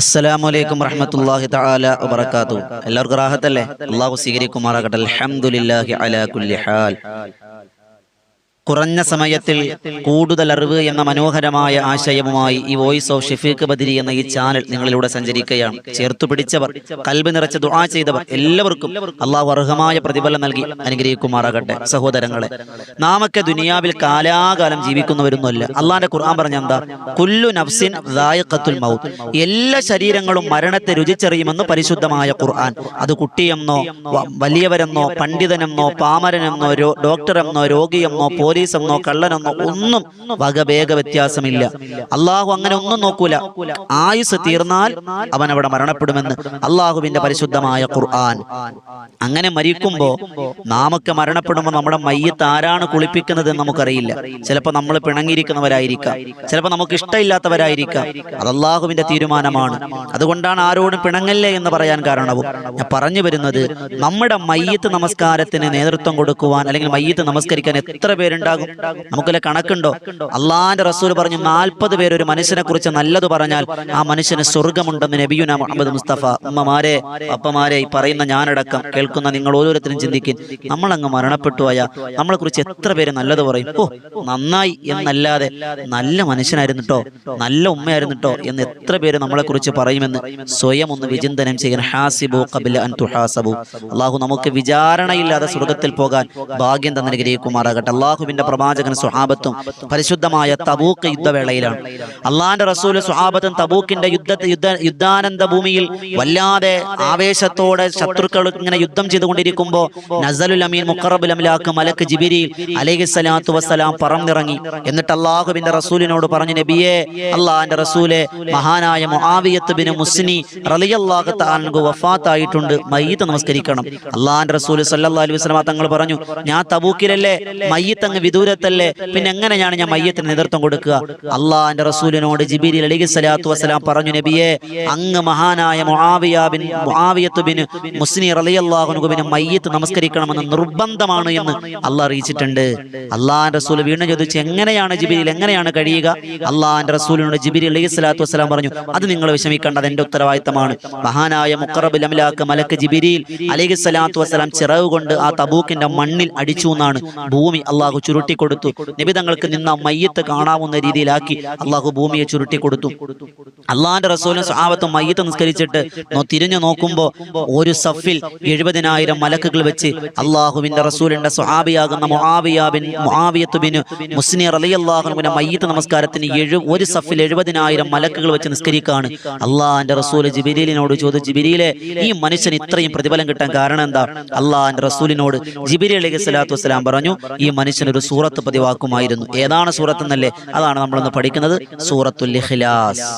അസ്സലാമലൈക്കും റഹമത്തല്ലാഹി തആല വബറകാതുഹു. എല്ലാവർക്കും റാഹത്തല്ലേ? അല്ലാഹു സ്വീകരിക്കുമാറാകട്ടെ. അൽഹംദുലില്ലാഹി അലാ കുല്ലി ഹാൽ. കുറഞ്ഞ സമയത്തിൽ കൂടുതൽ അറിവ് എന്ന മനോഹരമായ ആശയവുമായി ഈ വോയിസ് ഓഫ് ഷെഫീഖ് ബദിരി എന്ന ഈ ചാനൽ നിങ്ങളിലൂടെ സഞ്ചരിക്കുകയാണ്. ചേർത്തു പിടിച്ചവർ കൽബ് നിറച്ച് ദുആ ചെയ്തവർ എല്ലാവർക്കും അള്ളാഹു അർഹമായ പ്രതിഫലം നൽകി അനുഗ്രഹിക്കുമാറാകട്ടെ. സഹോദരങ്ങളെ നാമൊക്കെ ദുനിയാവിൽ കാലാകാലം ജീവിക്കുന്നവരൊന്നുമല്ല. അള്ളാന്റെ ഖുർആൻ പറഞ്ഞ എന്താ? കുല്ലു നഫ്സിൻ മൗത്ത്. എല്ലാ ശരീരങ്ങളും മരണത്തെ രുചിച്ചറിയുമെന്ന് പരിശുദ്ധമായ ഖുർആൻ. അത് കുട്ടിയെന്നോ വലിയവരെന്നോ പണ്ഡിതനെന്നോ പാമരനെന്നോ ഡോക്ടറെന്നോ രോഗിയെന്നോ പോലീസെന്നോ കള്ളനെന്നോ ഒന്നും വകഭേദ വ്യത്യാസമില്ല. അള്ളാഹു അങ്ങനെ ഒന്നും നോക്കൂല. ആയുസ് തീർന്നാൽ അവൻ അവിടെ മരണപ്പെടുമെന്ന് അള്ളാഹുവിന്റെ പരിശുദ്ധമായ ഖുർആൻ. അങ്ങനെ മരിക്കുമ്പോ നാമൊക്കെ മരണപ്പെടുമ്പോൾ നമ്മുടെ മയ്യത്ത് ആരാണ് കുളിപ്പിക്കുന്നത് എന്ന് നമുക്കറിയില്ല. ചിലപ്പോൾ നമ്മൾ പിണങ്ങിയിരിക്കുന്നവരായിരിക്കാം. ചിലപ്പോൾ നമുക്ക് ഇഷ്ടമില്ലാത്തവരായിരിക്കാം. അത് അള്ളാഹുവിന്റെ തീരുമാനമാണ്. അതുകൊണ്ടാണ് ആരോടും പിണങ്ങല്ലേ എന്ന് പറയാൻ കാരണവും ഞാൻ പറഞ്ഞു വരുന്നത് നമ്മുടെ മയ്യത്ത് നമസ്കാരത്തിന് നേതൃത്വം കൊടുക്കുവാൻ അല്ലെങ്കിൽ മയ്യത്ത് നമസ്കരിക്കാൻ എത്ര പേരുണ്ടാകും. നമുക്കല്ല കണക്കുണ്ടോ? അള്ളാന്റെ റസൂൽ പറഞ്ഞു നാൽപ്പത് പേര് ഒരു മനുഷ്യനെ കുറിച്ച് നല്ലത് പറഞ്ഞാൽ ആ മനുഷ്യന് സ്വർഗമുണ്ടെന്ന് നബിയുന മുഹമ്മദ് മുസ്തഫ ഉമ്മമാരെ അപ്പമാരെ ഈ പറയുന്ന ഞാനടക്കം കേൾക്കുന്ന നിങ്ങൾ ഓരോരുത്തരും ചിന്തിക്കും. നമ്മൾ അങ്ങ് മരണപ്പെട്ടു പോയാ നമ്മളെ കുറിച്ച് എത്ര പേര് നല്ലത് പറയും? ഓ നന്നായി എന്നല്ലാതെ നല്ല മനുഷ്യനായിരുന്നു കേട്ടോ നല്ല ഉമ്മയായിരുന്നു കേട്ടോ എന്ന് എത്ര പേര് നമ്മളെ കുറിച്ച് പറയുമെന്ന് സ്വയം ഒന്ന് വിചിന്തനം ചെയ്യാൻ ഹാസിബു കബില അൻ തുഹാസബു അള്ളാഹു നമുക്ക് വിചാരണയില്ലാതെ സ്വർഗത്തിൽ പോകാൻ ഭാഗ്യം തന്നിരിക്കുമാറാകട്ടെ അള്ളാഹുവിന്റെ പ്രവാചകൻ സുഹാബത്തും പരിശുദ്ധമായ തബൂക്ക് യുദ്ധവേളയിലാണ്. അള്ളാന്റെ റസൂൽ സുഹാബത്തും തബൂക്കിന്റെ യുദ്ധ യുദ്ധ യുദ്ധാനന്ദ ഭൂമിയിൽ വല്ലാതെ ആവേശത്തോടെ ശത്രുക്കൾ ഇങ്ങനെ യുദ്ധം ചെയ്തുകൊണ്ടിരിക്കുമ്പോ നസലുൽ അമീൻ മുക്കറബുൽ അമിലാക്ക് മലക്ക് ജിബിരിയിൽ അലൈഹി സ്വലാത്തു വസ്സലാം പറന്നിറങ്ങി. എന്നിട്ട് അള്ളാഹുവിന്റെ റസൂലിനോട് പറഞ്ഞു നബിയെ അള്ളാഹിന്റെ റസൂലെ മഹാനായ മുഹാവിയത്ത് ബിൻ മുസ്നി റളിയല്ലാഹു തആല വഫാത്തായിട്ടുണ്ട്. മയ്യത്ത് നമസ്കരിക്കണം. അള്ളാഹിന്റെ റസൂൽ സല്ലാ അലൈഹി വസല്ലം തങ്ങൾ പറഞ്ഞു ഞാൻ തബൂക്കിലല്ലേ മയ്യത്ത് അങ്ങ് വിദൂരത്തല്ലേ? പിന്നെ എങ്ങനെയാണ് ഞാൻ മയ്യത്തിന് നേതൃത്വം കൊടുക്കുക? അള്ളാഹിന്റെ റസൂലിനോട് ജിബിരി അലൈഹി സ്വലാത്തു വസ്സലാം പറഞ്ഞു നബിയെ അങ്ങ് മഹാനായ Muawiya bin Muawiyath bin Muzni റളിയല്ലാഹു അൻഹു ബിൻ മയ്യിത്ത് നമസ്കരിക്കണമെന്ന് നിർബന്ധമാണ് എന്ന് അള്ളാഹ് അറിയിച്ചിട്ടുണ്ട്. അള്ളാഹിന്റെ റസൂൽ വീണ്ടും ചോദിച്ചു എങ്ങനെയാണ് ജിബിരിയിൽ എങ്ങനെയാണ് കഴിയുക? അള്ളാഹിന്റെ റസൂലിനോട് ജിബിരി അലൈഹി സ്വലാത്തു വസ്സലാം പറഞ്ഞു അത് നിങ്ങൾ വിഷമിക്കേണ്ടത് എന്റെ ഉത്തരവാദിത്തമാണ്. മഹാനായ മുക്കറബുൽ അമലാക്ക് മലക്ക് ജിബിരിയിൽ അലൈഹി സ്വലാത്തു വസ്സലാം ചിറവ് കൊണ്ട് ആ തബൂക്കിന്റെ മണ്ണിൽ അടിച്ചു എന്നാണ് ഭൂമി അള്ളാഹു ചുരുട്ടി കൊടുത്തു നിബിതങ്ങൾക്ക് നിന്ന മയ്യത്ത് കാണാവുന്ന രീതിയിലാക്കി അള്ളാഹു ഭൂമിയെ ചുരുട്ടി കൊടുത്തു അള്ളാഹിന്റെ റസൂലും സഹാബത്തും മയ്യത്ത് നിസ്കരിച്ചിട്ട് തിരിഞ്ഞു നോക്കുമ്പോ ഒരു സഫിൽ എഴുപതിനായിരം മലക്കുകൾ വെച്ച് അള്ളാഹുവിന്റെ റസൂലിന്റെ സ്വഹാബിയാകുന്ന മുആവിയാബിൻ മുആവിയത്ത് ബിൻ മുസ്നി റളിയല്ലാഹുവിന്റെ മയ്യത്ത് നമസ്കാരത്തിന് ഒരു സഫിൽ എഴുപതിനായിരം മലക്കുകൾ വെച്ച് നിസ്കരിക്കുകയാണ് അള്ളാഹിന്റെ റസൂൽ ജിബിരിലിനോട് ചോദിച്ചു ജിബിരിയിലെ ഈ മനുഷ്യന് ഇത്രയും പ്രതിഫലം കിട്ടാൻ കാരണം എന്താ? അള്ളാഹിന്റെ റസൂലിനോട് ജിബിരി അലൈഹി സ്വലാത്തു വസ്സലാം പറഞ്ഞു ഈ മനുഷ്യൻ ഒരു സൂറത്ത് പതിവാക്കുമായിരുന്നു. ഏതാണ് സൂറത്ത് എന്നല്ലേ? അതാണ് നമ്മളൊന്ന് പഠിക്കുന്നത്. സൂറത്തുൽ ഇഖ്ലാസ്.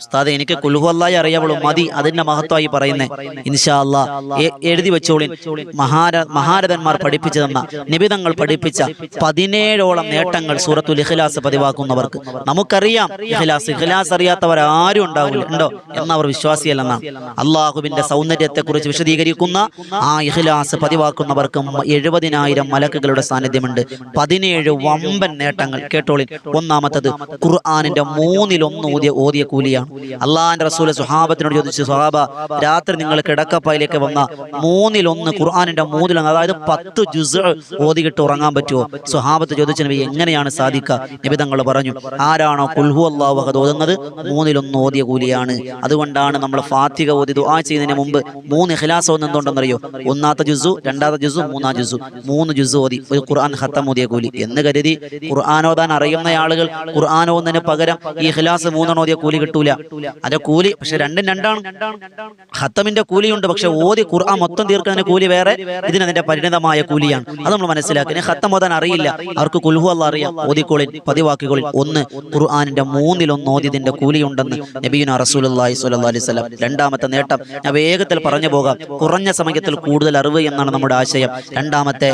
ഉസ്താദെ എനിക്ക് കുൽഹുവല്ലായി അറിയാവുള്ളൂ മതി അതിന്റെ മഹത്വമായി പറയുന്നേ. ഇൻഷാ അല്ലാ എഴുതി വെച്ചോളിൻ. മഹാര മഹാരഥന്മാർ പഠിപ്പിച്ചു തന്ന നിബിതങ്ങൾ പഠിപ്പിച്ച പതിനേഴോളം നേട്ടങ്ങൾ സൂറത്തുൽ ഇഖ്ലാസ് പതിവാക്കുന്നവർക്ക്. നമുക്കറിയാം ഇഖ്ലാസ് ഇഖ്ലാസ് അറിയാത്തവർ ആരും ഉണ്ടാവില്ല. ഉണ്ടോ? എന്നവർ വിശ്വാസിയല്ലെന്നാണ്. അള്ളാഹുവിന്റെ സൗന്ദര്യത്തെ കുറിച്ച് വിശദീകരിക്കുന്ന ആ ഇഖ്ലാസ് പതിവാക്കുന്നവർക്ക് എഴുപതിനായിരം മലക്കുകളുടെ സാന്നിധ്യമുണ്ട്. പതിനേഴ് വമ്പൻ നേട്ടങ്ങൾ. കേട്ടോളിൻ. ഒന്നാമത്തത് ഖുർആാനിന്റെ മൂന്നിലൊന്ന് ഓതിയ ഓതിയ കൂലിയാണ്. അള്ളാഹിന്റെ റസൂൽ സുഹാബത്തിനോട് ചോദിച്ചു സുഹാബ രാത്രി നിങ്ങൾ കിടക്കപ്പായിലേക്ക് വന്ന മൂന്നിലൊന്ന് ഖുർആാനിന്റെ മൂന്നിലൊന്ന് അതായത് പത്ത് ജുസ് ഓതികിട്ട് ഉറങ്ങാൻ പറ്റുമോ സുഹാബത്ത് ചോദിച്ചു നബി എങ്ങനെയാണ് സാധിക്കുക നബി തങ്ങൾ പറഞ്ഞു ആരാണോ കുൽഹു അള്ളാഹു അഹദ് ഓതുന്നത്? മൂന്നിലൊന്ന് ഓതിയ കൂലിയാണ്. അതുകൊണ്ടാണ് നമ്മൾ ഫാത്തിക ഓതി ദുആ ചെയ്യുന്നതിന് മുമ്പ് മൂന്ന് ഇഖ്ലാസ് ഓതുന്നുണ്ടെന്നറിയോ ഒന്നാമത്തെ ജുസു രണ്ടാമത്തെ ജുസു മൂന്നാം ജുസു മൂന്ന് ജുസ് ഓതി ഒരു ഖുർആൻ ഹത്തം ഓതിയ കൂലി. എന്ന് കരുതി ഖുർആൻ ഓതാൻ അറിയുന്ന ആളുകൾ ഖുർആൻ ഓതുന്നതിന് പകരം ഈ ഇഖ്ലാസ് മൂന്നെണ്ണം ഓതിയ കൂലി കിട്ടൂല. അതിന്റെ കൂലി പക്ഷെ രണ്ടും രണ്ടാണ്. ഹത്തമിന്റെ കൂലിയുണ്ട് പക്ഷെ ഓതി ഖുർആൻ മൊത്തം തീർക്കുന്നതിന് കൂലി വേറെ ഇതിനതിന്റെ പരിണിതമായ കൂലിയാണ്. അത് നമ്മൾ മനസ്സിലാക്കി. ഹത്തം ഓതാൻ അറിയില്ല. അവർക്ക് കുൽഹു അല്ല അറിയാം. ഓതിക്കോളിൽ പതിവാക്കുകളിൽ ഒന്ന് ഖുർആാനിന്റെ മൂന്നിലൊന്ന് ഓതിയതിന്റെ കൂലിയുണ്ടെന്ന് നബീന അലൈഹി വസല്ലം രണ്ടാമത്തെ നേട്ടം. ഞാൻ വേഗത്തിൽ പറഞ്ഞു പോകാം. കുറഞ്ഞ സമയത്തിൽ കൂടുതൽ അറിവ് എന്നാണ് നമ്മുടെ ആശയം. രണ്ടാമത്തെ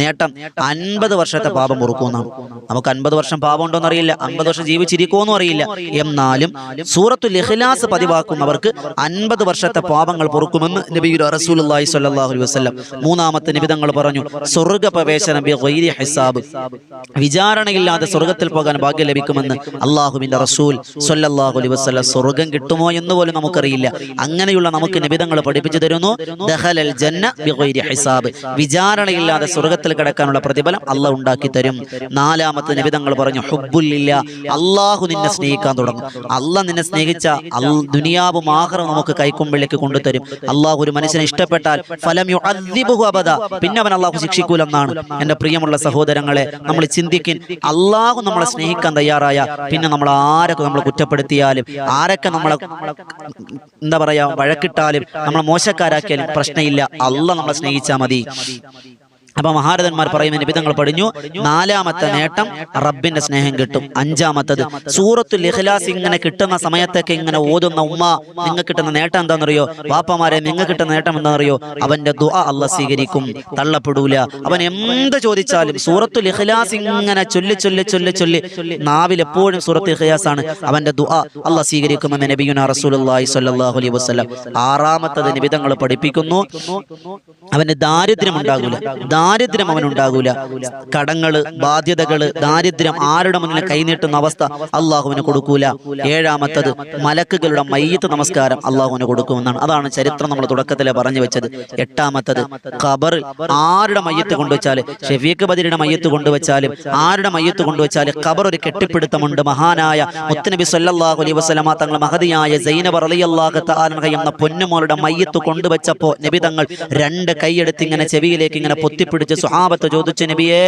നേട്ടം അൻപത് വർഷത്തെ പാപം പൊറുക്കുമെന്നാണ് നമുക്ക് അൻപത് വർഷം പാപം ഉണ്ടോന്ന് അറിയില്ല അൻപത് വർഷം ജീവിച്ചിരിക്കുമെന്നും അറിയില്ല. എന്നാലും സൂറത്തുൽ ഇഖ്ലാസ് പതിവാക്കുന്നവർക്ക് അൻപത് വർഷത്തെ പാപങ്ങൾ പൊറുക്കുമെന്ന് നബി റസൂലുള്ളാഹി സ്വല്ലല്ലാഹു അലൈഹി വസല്ലം മൂന്നാമത്തെ നിബിധങ്ങൾ പറഞ്ഞു സ്വർഗ പ്രവേശനം ഹിസാബ്. വിചാരണയില്ലാതെ സ്വർഗത്തിൽ പോകാൻ ഭാഗ്യം ലഭിക്കുമെന്ന് അള്ളാഹുവിന്റെ റസൂൽ സ്വല്ലല്ലാഹു അലൈഹി വസല്ലം സ്വർഗം കിട്ടുമോ എന്ന് പോലും നമുക്കറിയില്ല. അങ്ങനെയുള്ള നമുക്ക് നിബിധങ്ങൾ പഠിപ്പിച്ചു തരുന്നു ദഹലൽ ജന്ന ഹിസാബ്. വിചാരണയില്ലാതെ സ്വർഗത്തിൽ കിടക്കാനുള്ള പ്രതിഫലം അള്ള ഉണ്ടാക്കി തരും നാലാമത്തെ നിബിധങ്ങൾ പറഞ്ഞു ഹുബുല്ലില്ല അള്ളാഹു നിന്നെ സ്നേഹിക്കാൻ തുടങ്ങും അള്ളാഹ് നിന്നെ സ്നേഹിച്ച ദുനിയാവും മാഹറും നമുക്ക് കൈക്കുമ്പിളിലേക്ക് കൊണ്ടുതരും അള്ളാഹു ഒരു മനുഷ്യനെ ഇഷ്ടപ്പെട്ടാൽ ഫലം അബദ. പിന്നെ അവൻ അള്ളാഹു ശിക്ഷിക്കൂലെന്നാണ് എന്റെ പ്രിയമുള്ള സഹോദരങ്ങളെ. നമ്മൾ ചിന്തിക്കിൻ അള്ളാഹു നമ്മളെ സ്നേഹിക്കാൻ തയ്യാറായ പിന്നെ നമ്മൾ ആരൊക്കെ നമ്മൾ കുറ്റപ്പെടുത്തിയാലും ആരൊക്കെ നമ്മളെ എന്താ പറയാ വഴക്കിട്ടാലും നമ്മളെ മോശക്കാരാക്കിയാലും പ്രശ്നമില്ല. അല്ല നമ്മളെ സ്നേഹിച്ചാൽ മതി. അപ്പൊ മഹാരഥന്മാർ പറയുന്ന നിബിധങ്ങൾ പഠിഞ്ഞു. നാലാമത്തെ നേട്ടം റബ്ബിന്റെ സ്നേഹം കിട്ടും. അഞ്ചാമത്തത് സൂറത്തുൽ ഇഖ്ലാസ് ഇങ്ങനെ കിട്ടുന്ന സമയത്തൊക്കെ ഇങ്ങനെ ഓതുന്ന ഉമ്മ നിങ്ങൾ കിട്ടുന്ന നേട്ടം എന്താണെന്നറിയോ? വാപ്പമാരെ നിങ്ങൾ കിട്ടുന്ന നേട്ടം എന്താണെന്നറിയോ? അവന്റെ ദുആ അല്ല സ്വീകരിക്കും. തള്ളപ്പെടൂല. അവൻ എന്ത് ചോദിച്ചാലും സൂറത്തുൽ ഇഖ്ലാസ് ഇങ്ങനെ ചൊല്ലി ചൊല്ലി ചൊല്ലി ചൊല്ലി നാവിൽ എപ്പോഴും സൂറത്ത് ഇഖ്ലാസ് ആണ്. അവന്റെ ദുആ അല്ല സ്വീകരിക്കുമെന്ന് നബിയുന റസൂലുള്ളാഹി സ്വല്ലല്ലാഹു അലൈഹി വസല്ലം ആറാമത്തത് നിബിധങ്ങൾ പഠിപ്പിക്കുന്നു. അവന് ദാരിദ്ര്യം ഉണ്ടാകൂല ദാരിദ്ര്യം അവനുണ്ടാകൂല കടങ്ങൾ ബാധ്യതകൾ ദാരിദ്ര്യം ആരുടെ മുന്നിൽ കൈനീട്ടുന്ന അവസ്ഥ അള്ളാഹുവിന് കൊടുക്കൂല. ഏഴാമത്തത് മലക്കുകളുടെ മയ്യത്ത് നമസ്കാരം അള്ളാഹുവിന് കൊടുക്കുമെന്നാണ്. അതാണ് ചരിത്രം നമ്മൾ തുടക്കത്തിലെ പറഞ്ഞു വെച്ചത്. എട്ടാമത്തത് ഖബറിൽ ആരുടെ മയ്യത്ത് കൊണ്ടുവച്ചാൽ? ഷെഫീഖ് ബദിരിയുടെ മയ്യത്ത് കൊണ്ടുവച്ചാലും ആരുടെ മയ്യത്ത് കൊണ്ടുവച്ചാൽ ഖബർ ഒരു കെട്ടിപ്പിടുത്തമുണ്ട്. മഹാനായ മുത്തനബി സല്ലാഹു അലൈ വസല്ലമ തങ്ങൾ മഹതിയായ സൈനബർ റളിയല്ലാഹു തആല എന്ന പൊന്നുമോളുടെ മയ്യത്ത് കൊണ്ടുവച്ചപ്പോ നബി തങ്ങൾ രണ്ട് കൈയെടുത്ത് ഇങ്ങനെ ചെവിയിലേക്ക് ഇങ്ങനെ പൊത്തിപ്പിടിച്ച് സുഹാബത്ത് ചോദിച്ചു നബിയെ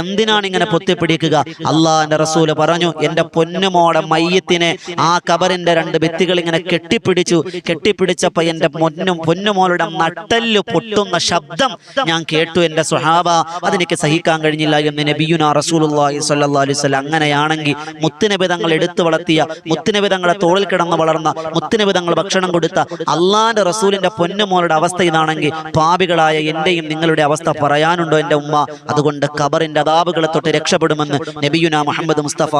എന്തിനാണ് ഇങ്ങനെ പൊത്തിപ്പിടിക്കുക? അള്ളാഹിന്റെ റസൂൽ പറഞ്ഞു എന്റെ പൊന്നുമോടെ മയ്യത്തിനെ ആ കബറിന്റെ രണ്ട് ഭിത്തികൾ ഇങ്ങനെ കെട്ടിപ്പിടിച്ചു. കെട്ടിപ്പിടിച്ചപ്പോ എന്റെ പൊന്നും പൊന്നുമോളുടെ നട്ടൽ പൊട്ടുന്ന ശബ്ദം ഞാൻ കേട്ടു എന്റെ സുഹാബ അതെനിക്ക് സഹിക്കാൻ കഴിഞ്ഞില്ല എന്ന് നബിയുന റസൂലുള്ളാഹി സ്വല്ലല്ലാഹു അലൈഹി വസല്ലം അങ്ങനെയാണെങ്കിൽ മുത്തിനബിതങ്ങൾ എടുത്തു വളർത്തിയ മുത്തിനബിതങ്ങളെ തോളിൽ കിടന്ന് വളർന്ന മുത്തിനബിതങ്ങൾ ഭക്ഷണം കൊടുത്ത അള്ളാന്റെ റസൂലിന്റെ പൊന്നുമോളുടെ അവസ്ഥ ഇതാണെങ്കിൽ പാപികളായ എന്റെയും നിങ്ങളുടെ അവസ്ഥ പറയാനുണ്ടോ എന്റെ ഉമ്മ? അതുകൊണ്ട് ഖബറിന്റെ അതാപുകളെ തൊട്ട് രക്ഷപ്പെടുമെന്ന് നബിയുന മുഹമ്മദ് മുസ്തഫ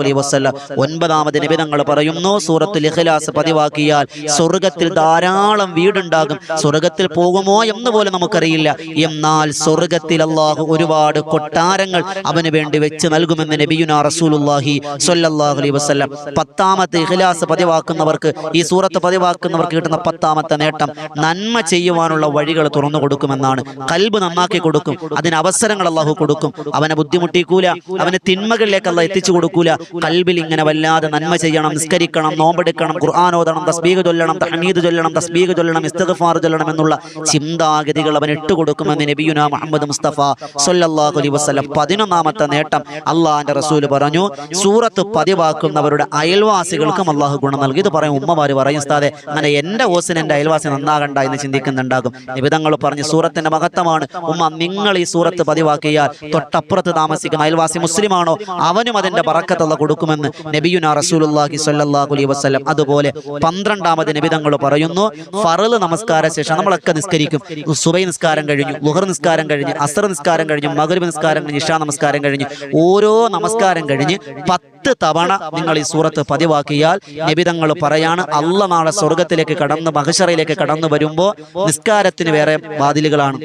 അലൈഹി വസല്ലം ഒൻപതാമത് നബി തങ്ങൾ പറയുന്നു. സൂറത്തുൽ ഇഖ്ലാസ് പതിവാക്കിയാൽ സ്വർഗത്തിൽ ധാരാളം വീടുണ്ടാകും. സ്വർഗത്തിൽ പോകുമോ എന്ന് പോലും നമുക്കറിയില്ല. എന്നാൽ സ്വർഗത്തിൽ അള്ളാഹു ഒരുപാട് കൊട്ടാരങ്ങൾ അവന് വേണ്ടി വെച്ച് നൽകുമെന്ന് നബിയുന റസൂലുള്ളാഹി സൊല്ലാഹുലി അലൈഹി വസല്ലം. പത്താമത്തെ ഇഖ്ലാസ് പതിവാക്കുന്നവർക്ക് ഈ സൂറത്ത് പതിവാക്കുന്നവർക്ക് കിട്ടുന്ന പത്താമത്തെ നേട്ടം നന്മ ചെയ്യുവാനുള്ള വഴികൾ തുറന്നു കൊടുക്കുമെന്നാണ്. കൽബ് നന്നാക്കി കൊടുക്കും. അതിന് അവസരങ്ങൾ അള്ളാഹു കൊടുക്കും. അവനെ ബുദ്ധിമുട്ടിക്കൂല. അവന് തിന്മകളിലേക്ക് അല്ല എത്തിച്ചു കൊടുക്കൂല. കൽബിൽ ഇങ്ങനെ വല്ലാതെ നന്മ ചെയ്യണം നിസ്കരിക്കണം നോമ്പെടുക്കണം ഖുർആാനോദണം തസ്ബീഗ് ചൊല്ലണം തഹമീദ് ചൊല്ലണം തസ്ബീഗ് ചൊല്ലണം ഇസ്തഫാർ ചൊല്ലണം എന്നുള്ള ചിന്താഗതികൾ അവൻ ഇട്ടുകൊടുക്കുമെന്ന് നബിയുന മുഹമ്മദ് മുസ്തഫ സൊല്ലാഹു അലൈഹി വസല്ലം പതിനൊന്നാമത്തെ നേട്ടം അള്ളാഹിന്റെ റസൂൽ പറഞ്ഞു. സൂറത്ത് പതിവാക്കുന്നവരുടെ അയൽവാസികൾക്കും അള്ളാഹു ഗുണം നൽകി. ഇത് പറയും ഉമ്മമാര് പറയും സ്ഥാതെ അങ്ങനെ എന്റെ ഓസിന് എന്റെ അയൽവാസി നന്നാകണ്ട എന്ന് ചിന്തിക്കുന്നുണ്ടാകും. നിബിതങ്ങൾ പറഞ്ഞു സൂറത്തിന്റെ മഹത്വമാണ്. ഉമ്മ നിങ്ങൾ ഈ സൂറത്ത് പതിവാക്കിയാൽ തൊട്ടപ്പുറത്ത് താമസിക്കുന്ന അയൽവാസി മുസ്ലിമാണോ? അവനും അതിന്റെ പറക്കത്തുള്ള കൊടുക്കുമെന്ന് നബിയുന റസൂലുള്ളാഹി സ്വല്ലല്ലാഹു അലൈഹി വസല്ലം അതുപോലെ പന്ത്രണ്ടാമത് നബിതങ്ങൾ പറയുന്നു. ഫറൽ നമസ്കാര ശേഷം നമ്മളൊക്കെ നിസ്കരിക്കും. സുബൈ നിസ്കാരം കഴിഞ്ഞു ലുഹർ നിസ്കാരം കഴിഞ്ഞ് അസർ നിസ്കാരം കഴിഞ്ഞു മഗ്രിബ് നിസ്കാരം കഴിഞ്ഞ് ഇഷാ നമസ്കാരം കഴിഞ്ഞ്. ഓരോ നമസ്കാരം കഴിഞ്ഞ് പത്ത് തവണ നിങ്ങൾ ഈ സൂറത്ത് പതിവാക്കിയാൽ നിബിതങ്ങൾ പറയാണ് അല്ല നാളെ സ്വർഗത്തിലേക്ക് കടന്ന് മഹശറയിലേക്ക് കടന്നു വരുമ്പോ നിസ്കാരത്തിന് വേറെ വാതിലുകളാണ്.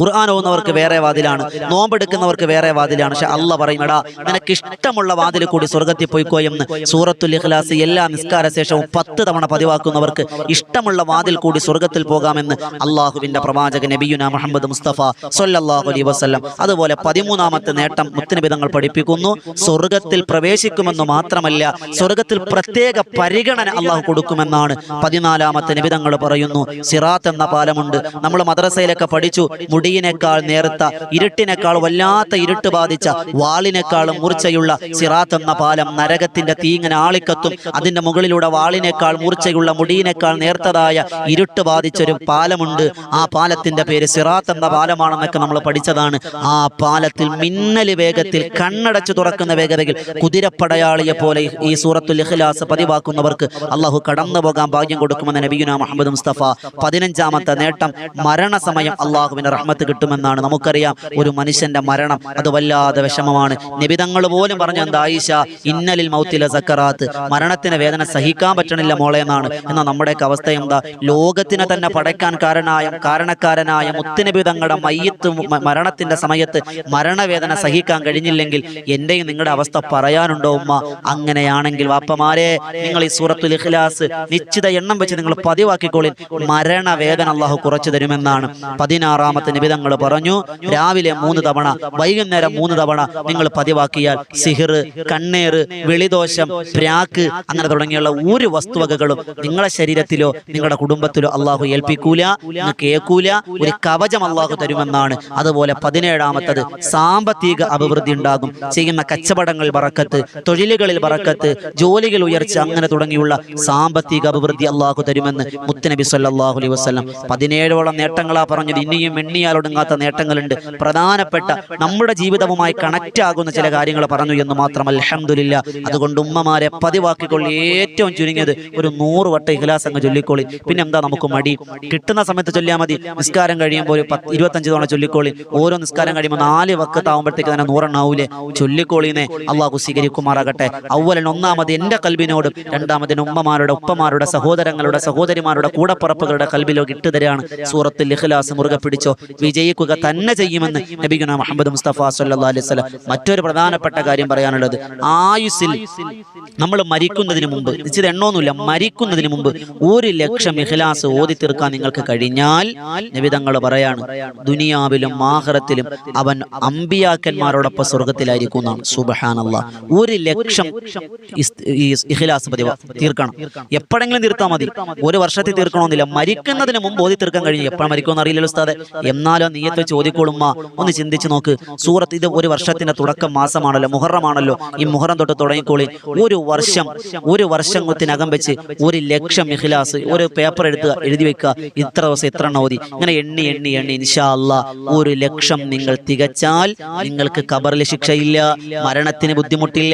ഖുർആൻ ഓന്നവർക്ക് വേറെ വാതിലാണ് നോമ്പെടുക്കുന്നവർക്ക് വേറെ വാതിലാണ്. പക്ഷെ അല്ല പറയും എടാ നിനക്ക് ഇഷ്ടമുള്ള വാതിൽ കൂടി സ്വർഗത്തിൽ പോയിക്കോ എന്ന് സൂറത്തുൽ ഇഖ്ലാസ് എല്ലാ നിസ്കാര ശേഷവും പത്ത് തവണ പതിവാക്കുന്നവർക്ക് ഇഷ്ടമുള്ള വാതിൽ കൂടി സ്വർഗത്തിൽ പോകാമെന്ന് അള്ളാഹുവിന്റെ പ്രവാചകൻ നബിയുന മുഹമ്മദ് മുസ്തഫ സൊല്ലാഹു അലൈഹി വസല്ലം. അതുപോലെ പതിമൂന്നാമത്തെ നേട്ടം മുത്തനബിതങ്ങൾ പഠിപ്പിക്കുന്നു. സ്വർഗത്തിൽ പ്രവേശിക്കുമെന്ന് മാത്രമല്ല സ്വർഗത്തിൽ പ്രത്യേക പരിഗണന അള്ളാഹു കൊടുക്കുമെന്നാണ് പതിനാലാമത്തെ നിബിതങ്ങൾ പറയുന്നു. സിറാത്ത് എന്ന പാലമുണ്ട്. നമ്മൾ മദ്രസയിലൊക്കെ പഠിച്ചു. മുടിയിനേക്കാൾ നേർത്ത ഇരുട്ടിനേക്കാൾ വല്ലാത്ത ഇരുട്ട് ബാധിച്ച വാളിനേക്കാൾ മൂർച്ചയുള്ള സിറാത്ത് എന്ന പാലം നരകത്തിന്റെ തീ ഇങ്ങനെ ആളിക്കത്തും അതിന്റെ മുകളിലൂടെ വാളിനേക്കാൾ മൂർച്ചയുള്ള മുടിയിനേക്കാൾ നേർത്തതായ ഇരുട്ട് ബാധിച്ചൊരു പാലമുണ്ട്. ആ പാലത്തിന്റെ പേര് സിറാത്ത് എന്ന പാലമാണെന്നൊക്കെ നമ്മൾ പഠിച്ചതാണ്. ആ പാലത്തിൽ മിന്നൽ വേഗത്തിൽ കണ്ണടച്ചു തുറക്കുന്ന വേഗതയിൽ കുതിര വിജയപ്പടയാളിയെ പോലെ ഈ സൂറത്തുൽ ഇഖ്ലാസ് പതിവാക്കുന്നവർക്ക് അള്ളാഹു കടന്നു പോകാൻ ഭാഗ്യം കൊടുക്കുമെന്ന് നബിയുന മുഹമ്മദ് മുസ്തഫ പതിനഞ്ചാമത്തെ നേട്ടം മരണസമയം അള്ളാഹുവിന്റെ റഹ്മത്ത് കിട്ടുമെന്നാണ്. നമുക്കറിയാം ഒരു മനുഷ്യന്റെ മരണം അത് വല്ലാതെ വിഷമമാണ്. നിബിതങ്ങൾ പോലും പറഞ്ഞു എന്താ ആയിഷ ഇന്നലിൽ മൗത്തിലെ സക്കറാത്ത് മരണത്തിന് വേദന സഹിക്കാൻ പറ്റണില്ല മോളെ എന്നാണ്. എന്നാൽ നമ്മുടെയൊക്കെ അവസ്ഥ എന്താ? ലോകത്തിനെ തന്നെ പടയ്ക്കാൻ കാരണായ കാരണക്കാരനായ മുത്തുനബി തങ്ങളുടെ മയ്യത്ത് മരണത്തിന്റെ സമയത്ത് മരണവേദന സഹിക്കാൻ കഴിഞ്ഞില്ലെങ്കിൽ എന്റെയും നിങ്ങളുടെ അവസ്ഥ പറയാനുണ്ടോ. ഉമ്മ അങ്ങനെയാണെങ്കിൽ വാപ്പമാരെ നിങ്ങൾ ഈ സൂറത്തുൽ ഇഖ്ലാസ് നിശ്ചിത എണ്ണം വെച്ച് നിങ്ങൾ പതിവാക്കിക്കോളിൻ. മരണവേദന അള്ളാഹു കുറച്ചു തരുമെന്നാണ്. പതിനാറാമത്തെ നിബിതങ്ങൾ പറഞ്ഞു രാവിലെ മൂന്ന് തവണ വൈകുന്നേരം മൂന്ന് തവണ നിങ്ങൾ പതിവാക്കിയാൽ സിഹിർ കണ്ണേറ് വെളിദോഷം പ്രാക്ക് അങ്ങനെ തുടങ്ങിയുള്ള ഒരു വസ്തുവകകളും നിങ്ങളുടെ ശരീരത്തിലോ നിങ്ങളുടെ കുടുംബത്തിലോ അള്ളാഹു ഏൽപ്പിക്കൂല നിങ്ങൾക്ക് ഒരു കവചം അള്ളാഹു തരുമെന്നാണ്. അതുപോലെ പതിനേഴാമത്തത് സാമ്പത്തിക അഭിവൃദ്ധി ഉണ്ടാകും. ചെയ്യുന്ന കച്ചവടങ്ങൾ ബറക്കത്ത് തൊഴിലുകളിൽ ബറക്കത്ത് ജോലികൾ ഉയർച്ച അങ്ങനെ തുടങ്ങിയുള്ള സാമ്പത്തിക അഭിവൃദ്ധി അള്ളാഹു തരുമെന്ന് മുത്തനബി സല്ലാഹു അലൈഹി വസല്ലം പതിനേഴോളം നേട്ടങ്ങളാ പറഞ്ഞത്. ഇനിയും എണ്ണിയാലൊടുങ്ങാത്ത നേട്ടങ്ങളുണ്ട്. പ്രധാനപ്പെട്ട നമ്മുടെ ജീവിതവുമായി കണക്റ്റ് ആകുന്ന ചില കാര്യങ്ങൾ പറഞ്ഞു എന്ന് മാത്രം അലഹമില്ല അതുകൊണ്ട് ഉമ്മമാരെ പതിവാക്കിക്കൊള്ളി. ഏറ്റവും ചുരുങ്ങിയത് ഒരു നൂറ് വട്ടം ഇഖ്ലാസ് അങ്ങ് ചൊല്ലിക്കോളി. പിന്നെ എന്താ നമുക്ക് മടി? കിട്ടുന്ന സമയത്ത് ചൊല്ലിയാൽ മതി. നിസ്കാരം കഴിയുമ്പോൾ ഒരു പത്ത് ഇരുപത്തഞ്ച് തവണ ചൊല്ലിക്കോളി. ഓരോ നിസ്കാരം കഴിയുമ്പോൾ നാല് വക്കത്താവുമ്പോഴത്തേക്ക് തന്നെ നൂറെണ്ണാവൂലേ? ചൊല്ലിക്കോളിനെ അള്ളാഹു സ്വീകരിക്കുമാറാകട്ടെ അവലൻ ഒന്നാമത് എന്റെ കൽബിനോട് രണ്ടാമതിന് ഉമ്മമാരുടെ ഉപ്പമാരുടെ സഹോദരങ്ങളുടെ സഹോദരിമാരുടെ കൂടപ്പറപ്പുകളുടെ കൽബിലോ ഇട്ടുതരാണ് സൂറത്തിൽ ഇഖ്ലാസ് മുറുകെ പിടിച്ചോ വിജയിക്കുക തന്നെ ചെയ്യുമെന്ന് നബിഗുന മുഹമ്മദ് മുസ്തഫ സല്ലല്ലാഹു അലൈഹി വസല്ലം മറ്റൊരു പ്രധാനപ്പെട്ട കാര്യം പറയാനുള്ളത്. ആയുസിൽ നമ്മൾ മരിക്കുന്നതിന് മുമ്പ് നിശ്ചിത എണ്ണമൊന്നുമില്ല മരിക്കുന്നതിന് മുമ്പ് ഒരു ലക്ഷം ഇഖ്ലാസ് ഓതി തീർക്കാൻ നിങ്ങൾക്ക് കഴിഞ്ഞാൽ നബിതങ്ങൾ പറയാണ് ദുനിയാവിലും ആഖിറത്തിലും അവൻ അമ്പിയാക്കന്മാരോടൊപ്പം സ്വർഗത്തിലായിരിക്കും എന്നാണ്. സുബഹാനല്ല ഒരു ലക്ഷം ഇഖിലാസ് പതിവ്. തീർക്കണം. എപ്പോഴെങ്കിലും തീർത്താൽ മതി. ഒരു വർഷത്തിൽ തീർക്കണമെന്നില്ല. മരിക്കുന്നതിന് മുമ്പ് ഓതി തീർക്കാൻ കഴിഞ്ഞു എപ്പോഴും മരിക്കുമെന്ന് അറിയില്ലല്ലോ ഉസ്താദെ. എന്നാലോ നീയത്ത് ചോദിക്കോളുമ്മ. ഒന്ന് ചിന്തിച്ച് നോക്ക്. സൂറത്ത് ഇത് ഒരു വർഷത്തിന്റെ തുടക്കം മാസമാണല്ലോ. മുഹറമാണല്ലോ. ഈ മുഹറം തൊട്ട് തുടങ്ങിക്കോളി. ഒരു വർഷം ഒരു വർഷം വർഷത്തിനകം വെച്ച് ഒരു ലക്ഷം ഇഖിലാസ് ഒരു പേപ്പർ എടുത്ത് എഴുതി വെക്കുക. ഇത്ര ദിവസം ഇത്ര എണ്ണ ഓതി. ഇങ്ങനെ എണ്ണി എണ്ണി എണ്ണി. ഇൻഷാല്ല ഒരു ലക്ഷം നിങ്ങൾ തികച്ചാൽ നിങ്ങൾക്ക് കബറിൽ ശിക്ഷയില്ല. മരണത്തിന് ബുദ്ധിമുട്ടില്ല.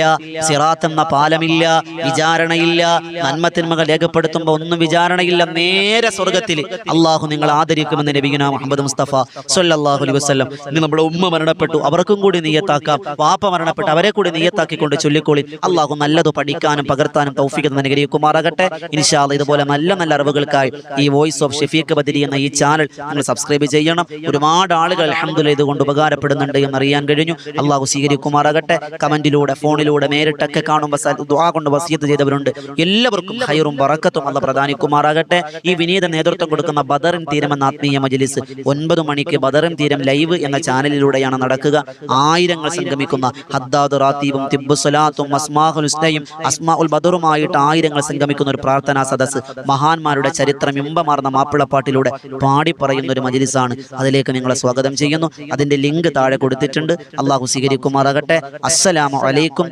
സിറാത്ത് എന്ന പാലമില്ല വിചാരണയില്ല നന്മത്തിന്മകൾ രേഖപ്പെടുത്തുമ്പോൾ ഒന്നും വിചാരണയില്ല നേരെ സ്വർഗത്തിൽ അള്ളാഹു നിങ്ങൾ ആദരിക്കുമെന്ന് നബിഗുന മുഹമ്മദ് മുസ്തഫ സൊല്ലാഹു അലൈ വസ്ലം ഇന്ന് നമ്മുടെ ഉമ്മ മരണപ്പെട്ടു അവർക്കും കൂടി നീയത്താക്കാം വാപ്പ മരണപ്പെട്ടു അവരെ കൂടി നീയത്താക്കിക്കൊണ്ട് ചൊല്ലിക്കോളി. അള്ളാഹു നല്ലത് പഠിക്കാനും പകർത്താനും തൗഫിക്കുന്ന അനുഗ്രഹിക്കുമാറാകട്ടെ. ഇൻഷാൽ ഇതുപോലെ നല്ല നല്ല അറിവുകൾക്കായി ഈ വോയിസ് ഓഫ് ഷെഫീഖ് ബദരി എന്ന ഈ ചാനൽ നിങ്ങൾ സബ്സ്ക്രൈബ് ചെയ്യണം. ഒരുപാട് ആളുകൾ അഹമ്മദ് ഇതുകൊണ്ട് ഉപകാരപ്പെടുന്നുണ്ട് എന്ന് അറിയാൻ കഴിഞ്ഞു. അള്ളാഹു സ്വീകരിക്കുമാറാകട്ടെ. കമന്റിലൂടെ ഫോണിലൂടെ നേരിട്ടൊക്കെ കാണുമ്പോൾ ദുആ കൊണ്ട് വസിയത്ത് ചെയ്തവരുണ്ട്. എല്ലാവർക്കും ഹൈറും ബറക്കത്തും അല്ല പ്രധാനിക്കുമാറാകട്ടെ ഈ വിനീത നേതൃത്വം കൊടുക്കുന്ന ബദറിൻ തീരം എന്ന ആത്മീയ മജലിസ് ഒൻപത് മണിക്ക് ബദറിൻ തീരം ലൈവ് എന്ന ചാനലിലൂടെയാണ് നടക്കുക. ആയിരങ്ങൾ സംഗമിക്കുന്ന ഹദ്ദാദ് റാത്തീബും തിബ്ബു സലാത്തും അസ്മാഹുൽ ഹുസ്നയും അസ്മാ ഉൽ ബദറുമായിട്ട് ആയിരങ്ങൾ സംഗമിക്കുന്ന ഒരു പ്രാർത്ഥനാ സദസ്സ് മഹാന്മാരുടെ ചരിത്രം ഇമ്പമാർന്ന മാപ്പിളപ്പാട്ടിലൂടെ പാടി പറയുന്ന ഒരു മജലിസാണ്. അതിലേക്ക് നിങ്ങളെ സ്വാഗതം ചെയ്യുന്നു. അതിന്റെ ലിങ്ക് താഴെ കൊടുത്തിട്ടുണ്ട്. അള്ളാഹു സ്വീകരിക്കുമാറാകട്ടെ. അസ്സലാമു അലൈക്കും.